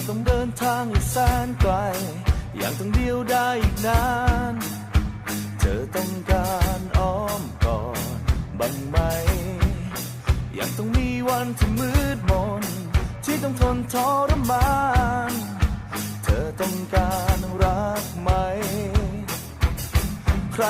ังต้องเดินทางอีกแสนไกล ยังต้องเดียวได้อีกนาน เธอต้องการอ้อมกอดบ้างไหม ยังต้องมีวันที่มืดมน ที่ต้องทนทรมาน เธอต้องการรักไหม ใคร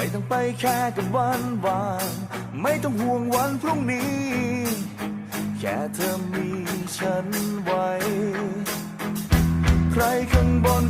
ไม่ต้องไปแค่กับวันวานไม่ต้องห่วงวันพรุ่งนี้ แค่เธอมีฉันไว้ ใครข้างบน